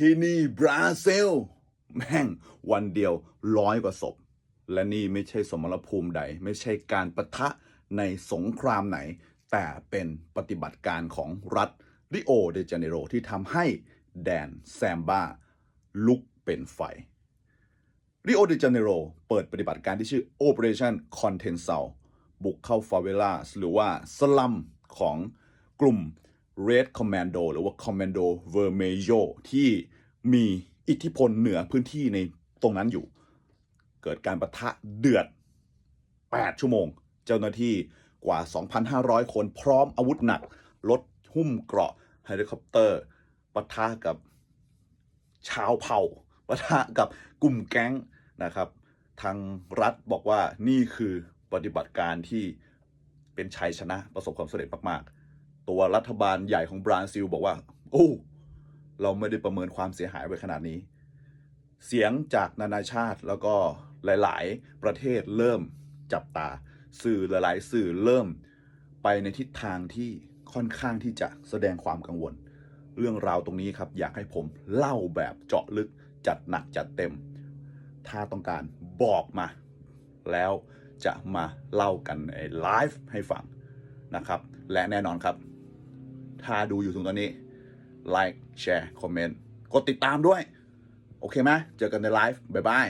ที่นี่บราซิล แม่งวันเดียวร้อยกว่าศพ และนี่ไม่ใช่สมรภูมิใด ไม่ใช่การประทะในสงครามไหน แต่เป็นปฏิบัติการของรัฐริโอเดจาเนโรที่ทำให้แดนแซมบ้าลุกเป็นไฟริโอเดจาเนโรเปิดปฏิบัติการที่ชื่อ Operation Contensal บุกเข้าฟาเวลาหรือว่าสลัมของกลุ่ม Red Commando หรือว่า Commando Vermelho ที่มีอิทธิพลเหนือพื้นที่ในตรงนั้นอยู่ เกิดการประทะเดือด 8 ชั่วโมง เจ้าหน้าที่กว่า 2,500 คนพร้อมอาวุธหนัก รถหุ้มเกราะเฮลิคอปเตอร์ปะทะกับชาวเผ่าปะทะกับกลุ่มแก๊งนะครับ ทางรัฐบอกว่านี่คือปฏิบัติการที่เป็นชัยชนะประสบความสำเร็จมากๆ ตัวรัฐบาลใหญ่ของบราซิลบอกว่า โอ้เราไม่ได้ประเมินความเสียหายไว้ขนาดนี้ เสียงจากนานาชาติแล้วก็หลาย ๆ ประเทศเริ่มจับตา สื่อหลาย ๆ สื่อเริ่มไปในทิศทางที่ค่อนข้างที่จะแสดงความกังวล เรื่องราวตรงนี้ครับ อยากให้ผมเล่าแบบเจาะลึกจัดหนักจัดเต็ม ถ้าต้องการบอกมา แล้วจะมาเล่ากันในไลฟ์ให้ฟังนะครับ และแน่นอนครับ ถ้าดูอยู่ถึงตอนนี้ไลค์แชร์คอมเมนต์กดติดตามด้วย โอเคไหมเจอกันในไลฟ์บ๊ายบาย